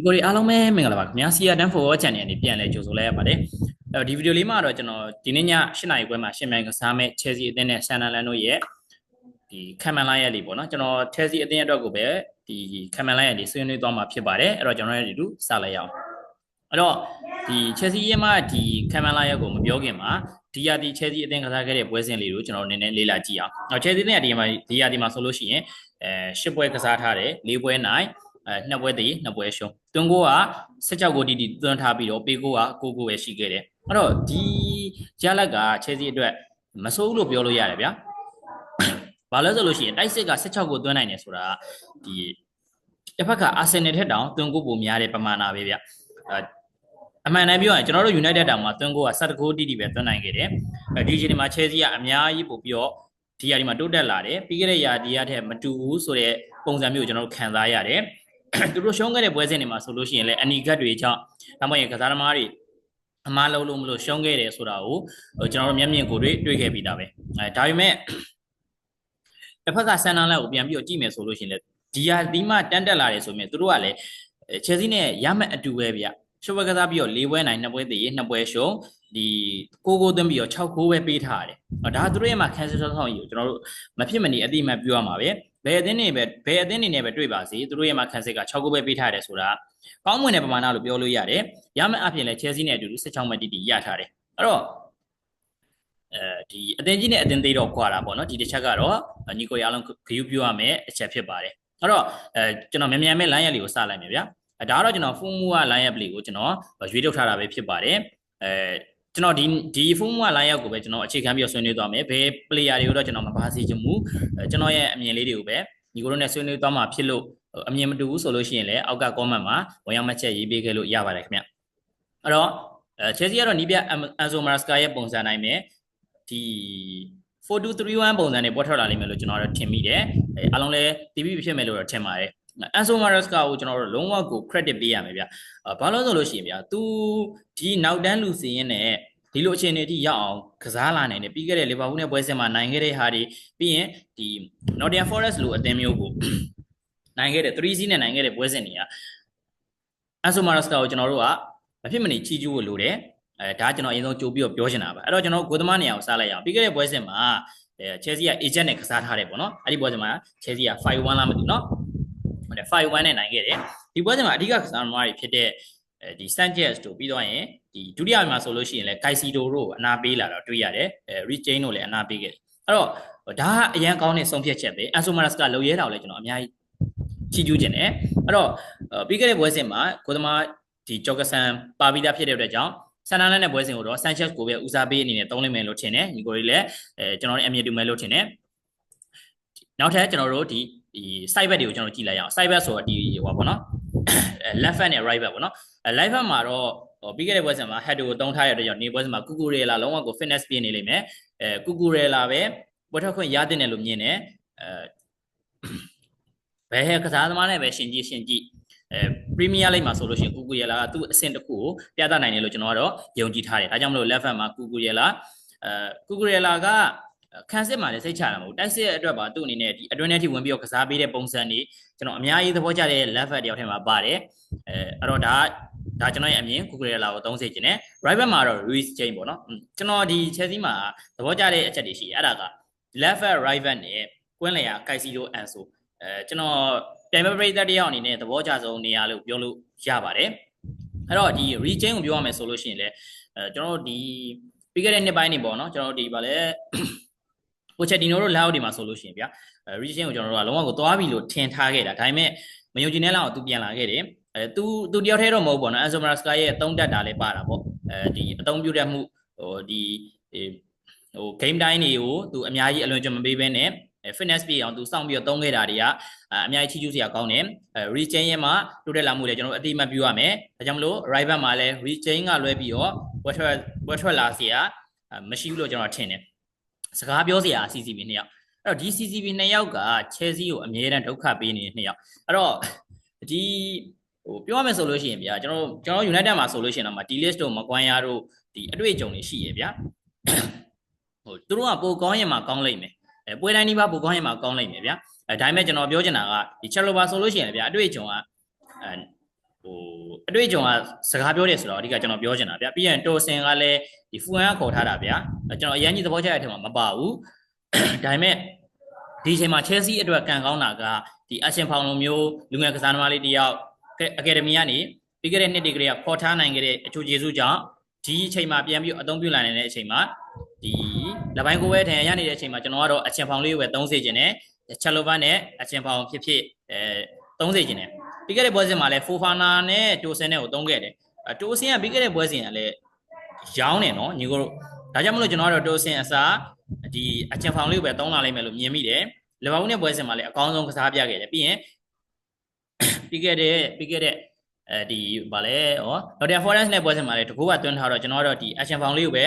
ဒီကိုရီအားလုံးပဲမင်္ဂလာပါခင်ဗျာစီယာတန်ဖိုချန်နယ်နေပြန်လဲကြိုဆိုလိုက်ရပါတယ်အဲ့တော့ဒီဗီဒီယိုလေးမှာတော့ကျွန်တော်ဒီနေ့ည8နာရီခွဲမှာရှင်းမြိုင်ကစားမဲ့ Chelsea အသင်းနဲ့ Sunderland တို့ရဲ့ဒီခံမှန်လိုက်ရလေးပေါ့နော်ကျွန်တော် Chelsea အသင်းအတွက်ကိုပဲဒီခံမှန်လိုက်ရလေးဆွေးနွေးသွားမှာဖြစ်ပါတယ်အဲ့တော့ကျွန်တော်ရဲ့ဒီလူစလိုက်ရအောင်အဲ့တော့ဒီ Chelsea ရဲ့မှာဒီခံမှန်လိုက်ရကိုမပြောခင်မှာဒီယာဒီ Chelsea အသင်းကစားခဲ့တဲ့ပွဲစဉ်လေးကိုကျွန်တော်နည်းနည်းလေ့လာကြည့်အောင်။အော် Chelsea အသင်းကဒီမှာဒီယာဒီမှာဆိုလို့ရှိရင်အဲ၈ပွဲကစားထားတယ်၄ပွဲနိုင် အဲနှစ်ပွဲတည်နှစ်ပွဲရှုံးတွန်းကိုက16ကိုတီတီသွန်းထားပြီးတော့ပေကိုက9ကိုပဲရှိခဲ့တယ်အဲ့တော့ဒီရလက်ကချဲစီအတွက်မဆိုးဘူးလို့ပြောလို့ရတယ်ဗျာဘာလဲဆိုလို့ရှိရင်တိုက်စစ်က16ကိုသွန်းနိုင်တယ်ဆိုတာဒီတစ်ဖက်ကအာဆင်နယ်ထက်တောင်သွန်းကိုပိုများတဲ့ပမာဏပဲဗျအဲအမှန်တမ်းပြောရင်ကျွန်တော်တို့ United တောင်မှာသွန်းကိုက16ကိုတီတီပဲသွန်းနိုင်ခဲ့တယ်အဲဒီအချိန်မှာ Chelsea ကအများကြီးပို့ပြီးတော့ဒီယာဒီမှာတိုးတက်လာတယ်ပြီးခဲ့တဲ့ယာဒီယာထက်မတူဘူးဆိုတဲ့ပုံစံမျိုးကိုကျွန်တော်တို့ခံစားရတယ် သူတို့ရှုံးခဲ့တဲ့ပွဲစဉ်တွေမှာဆိုလို့ရှိရင်လည်းအနီကတ်တွေကြောင့်ဒါမှမဟုတ်ကစားသမားတွေအမားလုံးလို့မလို့ရှုံးခဲ့တယ်ဆိုတာကိုဟိုကျွန်တော်တို့မျက်မြင်ကိုတွေ့တွေ့ခဲ့ပြီးသားပဲအဲဒါပေမဲ့တစ်ဖက်ကဆန်နန်လက်ကိုပြန်ပြီးတော့ကြည့်မယ်ဆိုလို့ရှိရင်လည်းဒီဟာဒီမှတန်းတက်လာတယ်ဆိုမြင်သူတို့ကလည်းချယ်ဆီနဲ့ရမှတ်အတူပဲဗျရှုပ်ဘက်ကစားပြီးတော့၄ပွဲနိုင်၂ပွဲတည်နှစ်ပွဲရှုံးဒီကိုကိုသွင်းပြီးတော့6ကိုပဲပေးထားရတယ်။ဒါသူတို့ရဲ့မှာ cancel ဆောင်ကြီးကိုကျွန်တော်တို့မဖြစ်မနေအတိအမှတ်ပြောရမှာပဲ။ ဘယ်အသင်းတွေပဲဘယ်အသင်းတွေနဲ့ပဲတွေ့ပါစေသူတို့ရဲ့မှာ cancel က6ကိုပဲပေးထားရတယ်ဆိုတာကောင်းမွန်တဲ့ပမာဏလို့ပြောလို့ရတယ်။ရမယ့်အပြင်လည်း Chelsea နဲ့အတူတူ16မှတ်တီတီရထားတယ်။အဲ့တော့အဲဒီအသင်းကြီးနဲ့အသင်းသေးတော့ခွာတာပေါ့နော်ဒီတစ်ချက်ကတော့ညီကိုရအောင်ဂယူပြောရမယ်အချက်ဖြစ်ပါတယ်။အဲ့တော့အဲကျွန်တော်မြန်မြန်မဲ့ line ရက်လေးကိုစလိုက်မယ်ဗျာ။အဲဒါကတော့ကျွန်တော် full move line up လေးကိုကျွန်တော်ရွေးထုတ်ထားတာပဲဖြစ်ပါတယ်။အဲ ကျွန်တော်ဒီဒီ full move line up ကိုပဲကျွန်တော်အခြေခံပြီးဆွေးနွေးသွားမယ်။ဘယ် player တွေကိုတော့ကျွန်တော်မပါစေချင်ဘူး။ကျွန်တော်ရဲ့အမြင်လေးတွေကိုပဲညီကိုတို့နဲ့ဆွေးနွေးသွားမှာဖြစ်လို့အမြင်မတူဘူးဆိုလို့ရှိရင်လည်းအောက်က comment မှာဝင်ရောက်မှတ်ချက်ရေးပေးခဲ့လို့ရပါတယ်ခင်ဗျ။အဲ့တော့အဲ Chelsea ကတော့နီးပြ Enzo Maresca ရဲ့ပုံစံနိုင်မယ်ဒီ4231ပုံစံနဲ့ပေါ်ထွက်လာလိမ့်မယ်လို့ကျွန်တော်တို့ထင်မိတယ်။အဲအားလုံးလည်း TV ဖြစ်မယ်လို့တော့ထင်ပါတယ်။ Enzo Maresca ကိုကျွန်တော်တို့လုံးဝကို credit ပေးရမယ်ဗျ။ဘာလို့ဆိုလို့ရှိရင်ဗျာ तू ဒီနောက်တန်းလူစီရင်နဲ့ ဒီလိုအခြေအနေထိရောက်အောင်ကစားလာနိုင်တယ်ပြီးခဲ့တဲ့လီဗာပူးနဲ့ပွဲစဉ်မှာနိုင်ခဲ့တဲ့ဟာတွေပြီးရင်ဒီ Nottingham Forest လိုအသင်းမျိုးကိုနိုင်ခဲ့တဲ့3-0နဲ့နိုင်ခဲ့တဲ့ပွဲစဉ်တွေက Anso Maresca ကိုကျွန်တော်တို့ကမဖြစ်မနေချီးကျူးဖို့လိုတယ်အဲဒါကျွန်တော်အရင်ဆုံးကြိုးပြီးတော့ပြောချင်တာပါအဲ့တော့ကျွန်တော်ဂိုသမားနေရာကိုစားလိုက်ရအောင်ပြီးခဲ့တဲ့ပွဲစဉ်မှာအဲ Chelsea က agent နဲ့ကစားထားတယ်ပေါ့နော်အဲ့ဒီပွဲစဉ်မှာ Chelsea က5-1လားမသိဘူးနော်ဟုတ်တယ်5-1နဲ့နိုင်ခဲ့တယ်ဒီပွဲစဉ်မှာအဓိကကစားသမားတွေဖြစ်တဲ့ အဲဒီ Sanchez တို့ပြီးတော့ရင်ဒီဒုတိယမှာဆိုလို့ရှိရင်လည်း Caicedo တို့အနာပေးလာတော့တွေ့ရတယ်အဲ Rechain တို့လည်းအနာပေးခဲ့တယ်အဲ့တော့ဒါကအရန်ကောင်းတဲ့ဆုံးဖြတ်ချက်ပဲ Anso Maresca လုံရဲတာကိုလည်းကျွန်တော်အများကြီးချီးကျူးခြင်းတယ်အဲ့တော့ပြီးခဲ့တဲ့ပွဲစဉ်မှာကိုသမားဒီဂျော့ကဆန်ပါပြီးသားဖြစ်တဲ့အတွက်ကြောင့်ဆန်နာနဲ့ပွဲစဉ်ကိုတော့ Sanchez ကိုပဲဦးစားပေးအနေနဲ့သုံးလိမ့်မယ်လို့ထင်တယ်ညီကိုကြီးလည်းအဲကျွန်တော်တို့အမြင်တူမယ်လို့ထင်တယ်နောက်ထပ်ကျွန်တော်တို့ဒီဒီ side back တွေကိုကျွန်တော်ကြည့်လိုက်ရအောင် side back ဆိုတော့ဒီဟိုပါပေါ့နော် left back နဲ့ right back ပေါ့နော် live back မှာတော့ဟိုပြီးခဲ့တဲ့ပွဲစဉ်မှာ head ကိုတုံးထားရတဲ့ကြောင့်နေပွဲစဉ်မှာကူကူရဲလာလုံးဝကို fitness ပြည့်နေလိမ့်မယ်အဲကူကူရဲလာပဲပွဲထွက်ခွင့်ရတဲ့တယ်လို့မြင်တယ်အဲဘယ်ကစားသမားနဲ့ပဲရှင်ကြည့်ရှင်ကြည့်အဲပရီးမီးယားလိဂ်မှာဆိုလို့ရှိရင်ကူကူရဲလာကသူ့အဆင့်တစ်ခုကိုပြသနိုင်တယ်လို့ကျွန်တော်ကတော့ယုံကြည်ထားတယ်ဒါကြောင့်မလို့ left back မှာကူကူရဲလာအဲကူကူရဲလာက ခန်းစစ်မှာလည်းစိတ်ချတာမဟုတ်တိုက်စစ်ရဲ့အတွက်ပါသူ့အနေနဲ့ဒီအတွင်းထဲထိဝင်ပြီးတော့ကစားပေးတဲ့ပုံစံတွေကျွန်တော်အများကြီးသဘောကျတဲ့ left back တယောက်ထဲမှာပါတယ်အဲအဲ့တော့ဒါဒါကျွန်တော်ရဲ့အမြင်ကုကူရဲလာကိုသုံးစေခြင်းနဲ့ right back မှာတော့ Ruiz Chain ပေါ့နော်ကျွန်တော်ဒီ Chelsea မှာသဘောကျတဲ့အချက်တွေရှိတယ်အဲ့ဒါက left back right back နဲ့ကွင်းလေယာ Caicedo Anso အဲကျွန်တော်ပြိုင်ပွဲပရိသတ်တယောက်အနေနဲ့သဘောကျဆုံးနေရာလို့ပြောလို့ရပါတယ်အဲ့တော့ဒီ Rechain ကိုပြောရမယ်ဆိုလို့ရှိရင်လည်းအဲကျွန်တော်တို့ဒီပြီးခဲ့တဲ့နှစ်ပိုင်းနေပေါ့နော်ကျွန်တော်တို့ဒီဗာလဲ ပိုချက်တီနိုတို့လက်အောက်ဒီမှာဆိုလို့ရှိရင်ဗျာရီချင်းကိုကျွန်တော်တို့ကလုံးဝကိုသွားပြီလို့ထင်ထားခဲ့တာဒါပေမဲ့မယုံကြည်တဲ့လောက်သူပြန်လာခဲ့တယ်အဲသူသူတယောက်တည်းတော့မဟုတ်ပေါ့နော်အန်ဆိုမရာစကာရဲ့အသုံးတက်တာလည်းပါတာပေါ့အဲဒီအသုံးပြုတတ်မှုဟိုဒီဟို game တိုင်းတွေကိုသူအများကြီးအလွန်ကျွံမပေးဘဲနဲ့ fitness ပြအောင်သူစောင့်ပြီးတော့သုံးခဲ့တာတွေကအများကြီးချီးကျူးစရာကောင်းတယ်အဲ rechain ရဲ့မှာတိုးတက်လာမှုလည်းကျွန်တော်တို့အတိအမှတ်ပြုရမယ်ဒါကြောင့်မလို့ right back မှာလည်း rechain ကလွဲပြီးတော့ဝက်ထွက်ဝက်ထွက်လာစရာမရှိဘူးလို့ကျွန်တော်ထင်တယ် စကားပြောစရာ CCB နှစ်ယောက်အဲ့တော့ဒီ CCB နှစ်ယောက်က Chelsea ကိုအမြဲတမ်းဒုက္ခပေးနေတဲ့နှစ်ယောက်အဲ့တော့ဒီဟိုပြောရမယ်ဆိုလို့ရှိရင်ဗျာကျွန်တော်ကျွန်တော် United မှာဆိုလို့ရှိရင်တော့မ D-list တို့မကွမ်းရတို့ဒီအတွေ့အကြုံတွေရှိရဗျာဟိုသူတို့ကပိုကောင်းရင်မှကောင်းလိမ့်မယ်အဲပွဲတိုင်းဒီပါပိုကောင်းရင်မှကောင်းလိမ့်မယ်ဗျာအဲဒါပေမဲ့ကျွန်တော်ပြောချင်တာကဒီ Chalobah ဆိုလို့ရှိရင်ဗျာအတွေ့အကြုံကအဲဟို အတွေ့အကြုံကစကားပြောတယ်ဆိုတော့အဓိကကျွန်တော်ပြောချင်တာဗျပြီးရင်တိုဆင်ကလည်းဒီဖူအန်ကခေါ်ထားတာဗျကျွန်တော်အရင်ကြီးသဘောကျတဲ့အထက်မှာမပါဘူးဒါပေမဲ့ဒီအချိန်မှာ Chelsea အတွက်ကံကောင်းတာကဒီအရှင်ဖောင်လိုမျိုးလူငယ်ကစားသမားလေးတယောက်အကယ်ဒမီကနေပြီးခဲ့တဲ့နှစ်တည်းကလေးကခေါ်ထားနိုင်ခဲ့တဲ့အချို့ကျေးဇူးကြောင့်ဒီအချိန်မှာပြန်ပြီးအသုံးပြုလာနိုင်တဲ့အချိန်မှာဒီလပိုင်းကိုပဲထင်ရနေတဲ့အချိန်မှာကျွန်တော်ကတော့အရှင်ဖောင်လေးကိုပဲသုံးစေခြင်းနဲ့ချက်လိုဗန်နဲ့အရှင်ဖောင်ဖြစ်ဖြစ်အဲသုံးစေခြင်းနဲ့ ပြီးခဲ့တဲ့ပွဲစဉ်မှာလည်းဖိုဖာနာနဲ့တိုဆင်နဲ့ကိုသုံးခဲ့တယ်တိုဆင်ကပြီးခဲ့တဲ့ပွဲစဉ်ကလည်းရောင်းတယ်နော်ညီကိုတို့ဒါကြောင့်မလို့ကျွန်တော်ကတော့တိုဆင်အစားဒီအချင်ဖောင်လေးကိုပဲသုံးလာလိမ့်မယ်လို့မြင်မိတယ်လီဗာပူးနဲ့ပွဲစဉ်မှာလည်းအကောင်းဆုံးကစားပြခဲ့တယ်ပြီးရင်ပြီးခဲ့တဲ့ပြီးခဲ့တဲ့အဲဒီဗာလဲဟော Nottingham Forest နဲ့ပွဲစဉ်မှာလည်းတကူကတွန်းထားတော့ကျွန်တော်ကတော့ဒီ action ဖောင်လေးကိုပဲ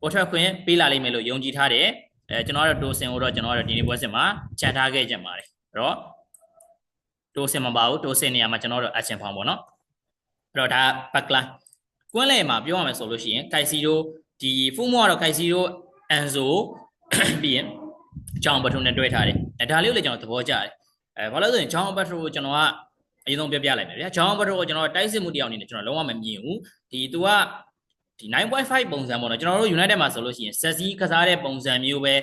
ပေါ်ထွက်ခွင့်ပေးလာလိမ့်မယ်လို့ယုံကြည်ထားတယ်အဲကျွန်တော်ကတော့တိုဆင်ကိုတော့ကျွန်တော်ကတော့ဒီနေ့ပွဲစဉ်မှာခြံထားခဲ့ကြပါတယ်အဲ့တော့ တိုဆင်မပါဘူးတိုဆင်နေရာမှာကျွန်တော်တို့ action ဖောင်ပေါ့နော်အဲ့တော့ဒါဘက်ကလာကွင်းလေမှာပြောရမယ်ဆိုလို့ရှိရင်ကိုက်စီတို့ဒီဖူးမောကတော့ကိုက်စီတို့အန်ဆိုပြီးရင်ဂျောင်ဘတ်ထုံနဲ့တွဲထားတယ်အဲဒါလေးကိုလည်းကျွန်တော်သဘောကျတယ်အဲဘာလို့လဲဆိုရင်ဂျောင်ဘတ်ထုံကိုကျွန်တော်ကအရင်ဆုံးပြပြလိုက်မယ်ဗျာဂျောင်ဘတ်ထုံကိုကျွန်တော်တိုက်စစ်မှုတရားအနေနဲ့ကျွန်တော်လုံးဝမမြင်ဘူးဒီသူကဒီ9.5ပုံစံပေါ့နော်ကျွန်တော်တို့ United မှာဆိုလို့ရှိရင်ဆက်စီးကစားတဲ့ပုံစံမျိုးပဲ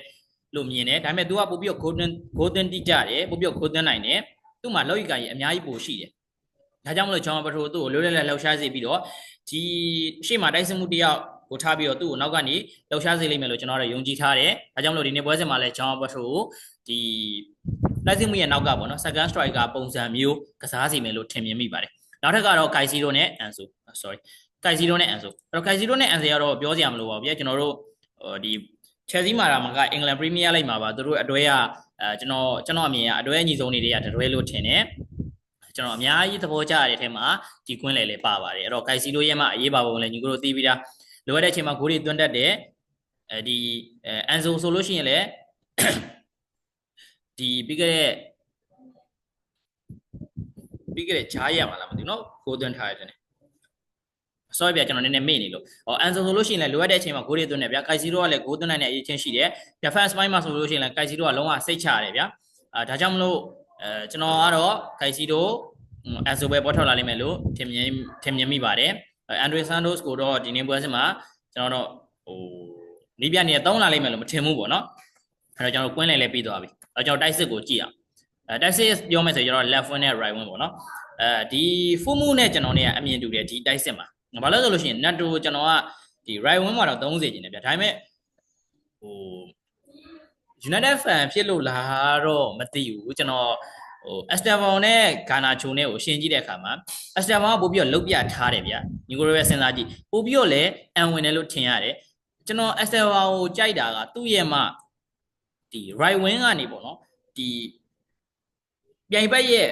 လို့မြင်တယ်ဒါပေမဲ့ तू ကပို့ပြီးတော့ golden golden တိကြတယ်ပို့ပြီးတော့ golden နိုင်တယ် သူ့မှာလောက်ကကြီးအများကြီးပိုရှိတယ်ဒါကြောင့်မလို့ဂျောင်ဘတ်ထုံသူ့ကိုလွတ်လပ်လပ်လှောက်ရှားစေပြီးတော့ဒီရှေ့မှာတိုက်စစ်မှုတရားကိုထားပြီးတော့သူ့ကိုနောက်ကနေလှောက်ရှားစေလိမ့်မယ်လို့ကျွန်တော်တို့ယုံကြည်ထားတယ်။ဒါကြောင့်မလို့ဒီနေ့ပွဲစဉ်မှာလည်းဂျောင်းဘတ်ထိုကိုဒီတိုက်စစ်မှုရဲ့နောက်ကပေါ့နော် second striker ပုံစံမျိုးကစားစီမယ်လို့ထင်မြင်မိပါတယ်။နောက်ထပ်ကတော့ Kaisiro နဲ့ Anso sorry Kaisiro နဲ့ Anso အဲ့တော့ Kaisiro နဲ့ Anso ကတော့ပြောစရာမလိုပါဘူးဗျာကျွန်တော်တို့ဒီ Chelsea မှာတော့မကအင်္ဂလန် Premier League မှာပါသူတို့အတွဲက အဲကျွန်တော်ကျွန်တော်အမြင်ကအတွဲအညီဆုံးတွေကတတွဲလို့ထင်တယ်။ကျွန်တော်အများကြီးသဘောကျရတဲ့အထက်မှာဒီကွင်းလေလေးပါပါတယ်အဲ့တော့ Kaisiro ရဲ့မှာအရေးပါပုံလည်းညီကိုတို့သိပြီးသားလိုအပ်တဲ့အချိန်မှာဂိုးတွေသွင်းတတ်တယ်အဲဒီအန်ဆိုဆိုလို့ရှိရင်လည်းဒီပြီးခဲ့တဲ့ပြီးခဲ့တဲ့ဂျားရမှာလားမသိဘူးเนาะဂိုးသွင်းထားရတယ် sorry ဗျာကျွန်တော်နည်းနည်းမေ့နေလို့ဟောအန်ဆိုဆိုလို့ရှိရင်လည်းလိုအပ်တဲ့အချိန်မှာဂိုးတွေသွင်းတယ်ဗျာကိုက်စီရိုကလည်းဂိုးသွင်းနိုင်တဲ့အရေးချင်းရှိတယ် defense ပိုင်းမှာဆိုလို့ရှိရင်လည်းကိုက်စီရိုကလုံးဝစိတ်ချရတယ်ဗျာအာဒါကြောင့်မလို့အဲကျွန်တော်ကတော့ကိုက်စီရိုအန်ဆိုပဲပေါ်ထွက်လာလိမ့်မယ်လို့ထင်မြင်ထင်မြင်မိပါတယ်အန်ဒရီဆန်ဒိုစ်ကိုတော့ဒီနေ့ပွဲစဉ်မှာကျွန်တော်တို့ဟိုနီးပြနေတောင်းလာလိမ့်မယ်လို့မထင်ဘူးပေါ့နော်အဲ့တော့ကျွန်တော်ကွင်းလေလဲပြီးသွားပြီအဲ့ကျွန်တော်တိုက်စစ်ကိုကြည့်အောင်အဲတိုက်စစ်ပြောမယ်ဆိုရင်ကျွန်တော် left wing နဲ့ right wing ပေါ့နော်အဲဒီဖူးမှုနဲ့ကျွန်တော်နေကအမြင်တူတယ်ဒီတိုက်စစ်မှာ ဘာလို့ဆိုလို့ရှိရင် net တို့ကျွန်တော်ကဒီ right wing မှာတော့30ကျင်တယ်ဗျဒါပေမဲ့ဟို United fan ဖြစ်လို့လားတော့မသိဘူးကျွန်တော်ဟို Esteban နဲ့ Garnacho နဲ့ကိုရှင်းကြည့်တဲ့အခါမှာ Esteban ကပို့ပြီးတော့လုတ်ပြထားတယ်ဗျညီကိုရဲ့စဉ်းစားကြည့်ပို့ပြီးတော့လည်းအန်ဝင်တယ်လို့ထင်ရတယ်ကျွန်တော် Esteban ကိုကြိုက်တာကသူ့ရဲ့မှဒီ right wing ကနေပေါ့နော်ဒီပြိုင်ဘက်ရဲ့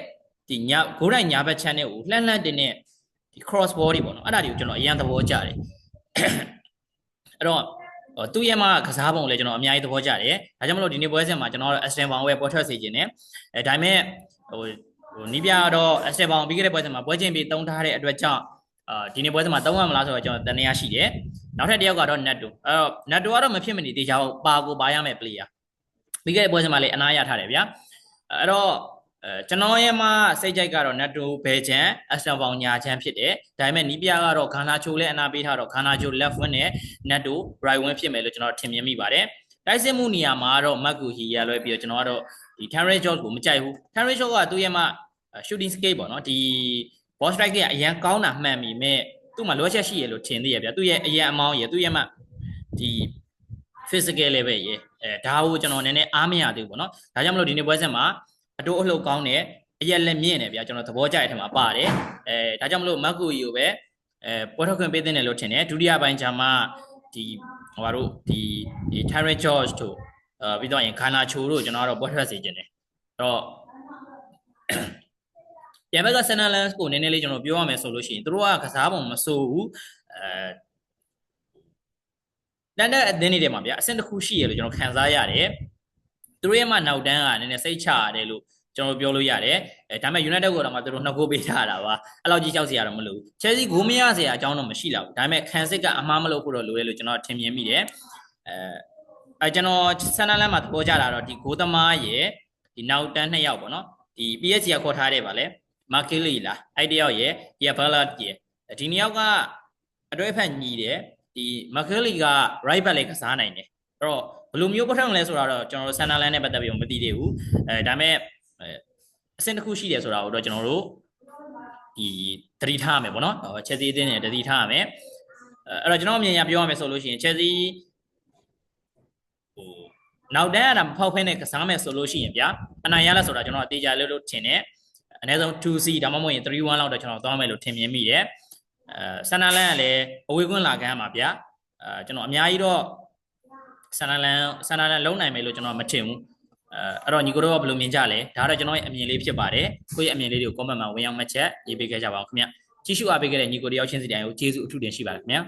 ဒီညာဂိုးတိုင်းညာဘက်ချမ်းတဲ့ကိုလှမ်းလှမ်းတင်တဲ့ဒီ cross ball တွေပေါ့နော်အဲ့ဒါတွေကိုကျွန်တော်အရင်သဘောကျတယ်အဲ့တော့သူ့ရဲ့မှာကစားပုံလည်းကျွန်တော်အများကြီးသဘောကျတယ်ဒါကြောင့်မလို့ဒီနေ့ပွဲစဉ်မှာကျွန်တော် Esteban ကိုပဲပေါ်ထွက်စေခြင်းနဲ့အဲဒါပေမဲ့ဟိုဟိုနီးပြတော့ Esteban ပြီးခဲ့တဲ့ပွဲစဉ်မှာပွဲချင်းပြီးတုံးထားတဲ့အတွက်ကြောင့်အာဒီနေ့ပွဲစဉ်မှာတုံးရမလားဆိုတော့ကျွန်တော်တန်ရာရှိတယ်နောက်ထပ်တစ်ယောက်ကတော့ Netto အဲ့တော့ Netto ကတော့မဖြစ်မနေတေချာပါကိုပါရမယ် player ပြီးခဲ့တဲ့ပွဲစဉ်မှာလည်းအနားရထားတယ်ဗျာအဲ့တော့ အဲကျွန်တော်ရဲ့မှာစိတ်ကြိုက်ကတော့ Netto ဘဲချန်အစတန်ပေါင်ညာချန်ဖြစ်တယ်ဒါပေမဲ့နီးပြကတော့ဂါနာချိုလည်းအနာပေးထားတော့ဂါနာချို left wing နဲ့ Netto right wing ဖြစ်မယ်လို့ကျွန်တော်ထင်မြင်မိပါတယ်တိုက်စစ်မှုနေရာမှာတော့မက်ကူဟီရလွဲပြီးတော့ကျွန်တော်ကတော့ဒီ Terry George ကိုမကြိုက်ဘူး Terry George ကသူ့ရဲ့မှာ shooting skate ပေါ့နော်ဒီ ball strike ကအရန်ကောင်းတာမှန်ပြီမဲ့သူ့မှာလိုချက်ရှိရလို့ထင်သေးရဗျာသူ့ရဲ့အရန်အမောင်းရသူ့ရဲ့မှာဒီ physical level ရအဲဒါကိုကျွန်တော်နည်းနည်းအားမရသေးဘူးပေါ့နော်ဒါကြောင့်မလို့ဒီနေ့ပွဲစဉ်မှာ အတိုးအလှုပ်ကောင်းတယ်အရက်လက်မြင့်တယ်ဗျာကျွန်တော်သဘောကျတဲ့အထက်မှာပါတယ်အဲဒါကြောင့်မလို့မက်ကူယိုပဲအဲပွဲထွက်ခွင့်ပေးတဲ့တယ်လို့ထင်တယ်ဒုတိယပိုင်းကျမှဒီဟိုဘာတို့ဒီဒီ Terry George တို့အဲပြီးတော့ရင်ခါနာချိုတို့ကျွန်တော်ကတော့ပွဲထွက်စေခြင်းတယ်အဲ့တော့ပြန်ဘက်က Sunderland ကိုနည်းနည်းလေးကျွန်တော်ပြောရမယ်ဆိုလို့ရှိရင်တို့ကကစားပုံမစိုးဘူးအဲတန်တဲ့အသင်းတွေထဲမှာဗျာအဆင့်တစ်ခုရှိရလို့ကျွန်တော်ခံစားရတယ် သူတို့ရဲ့မှနောက်တန်းကနည်းနည်းစိတ်ချရတယ်လို့ကျွန်တော်ပြောလို့ရတယ်အဲဒါပေမဲ့ United ကိုတော့မှသူတို့နှစ်ဂိုးပေးထားတာပါအဲ့လောက်ကြီးကြောက်စရာတော့မလိုဘူး Chelsea ဂိုးမရစရာအကြောင်းတော့မရှိတော့ဘူးဒါပေမဲ့ခံစစ်ကအမှားမလုပ်ဖို့တော့လိုတယ်လို့ကျွန်တော်ထင်မြင်မိတယ်အဲအဲကျွန်တော်ဆန်နလန်မှာသဘောကျတာတော့ဒီဂိုးသမားရဲ့ဒီနောက်တန်းနှစ်ယောက်ပေါ့နော်ဒီ PSG ကခေါ်ထားတဲ့ပါလေမာကီလီလားအဲ့တယောက်ရဲ့ဒီကဘာလာရဲ့ဒီနှစ်ယောက်ကအတွေ့အဖက်ညီတယ်ဒီမာကီလီက right back လေးကစားနိုင်တယ်အဲ့တော့ ဘယ်လိုမျိုးပတ်ထုံလဲဆိုတာတော့ကျွန်တော်တို့ဆန်နာလန်နဲ့ပတ်သက်ပြီးမသိသေးဘူးအဲဒါပေမဲ့အဲအဆင့်တစ်ခုရှိတယ်ဆိုတာကိုတော့ကျွန်တော်တို့ဒီသတိထားရမယ်ပေါ့နော်ချက်စီအသင်းနဲ့သတိထားရမယ်အဲအဲ့တော့ကျွန်တော်အမြင်အရပြောရမယ်ဆိုလို့ရှိရင်ချက်စီဟိုနောက်တန်းရတာမဖောက်ဖဲနဲ့ကစားမယ်ဆိုလို့ရှိရင်ဗျာအနိုင်ရလဲဆိုတာကျွန်တော်အသေးချာလို့လို့ထင်တယ်အနည်းဆုံး 2C ဒါမှမဟုတ်ရင်3-1လောက်တော့ကျွန်တော်သွားမယ်လို့ထင်မြင်မိတယ်အဲဆန်နာလန်ကလည်းအဝေးကွင်းလာကမ်းမှာဗျာအဲကျွန်တော်အများကြီးတော့ ဆန်နာလန်ဆန်နာလန်လုံးနိုင်မယ်လို့ကျွန်တော်မထင်ဘူးအဲအဲ့တော့ညီကိုတို့ကဘယ်လိုမြင်ကြလဲဒါကတော့ကျွန်တော်ရဲ့အမြင်လေးဖြစ်ပါတယ်ကိုယ့်ရဲ့အမြင်လေးတွေကို comment မှာဝင်ရောက်မှတ်ချက်ရေးပေးခဲ့ကြပါအောင်ခင်ဗျကြည့်ရှုအားပေးခဲ့တဲ့ညီကိုတယောက်ချင်းစီတိုင်းကိုကျေးဇူးအထူးတင်ရှိပါတယ်ခင်ဗျာ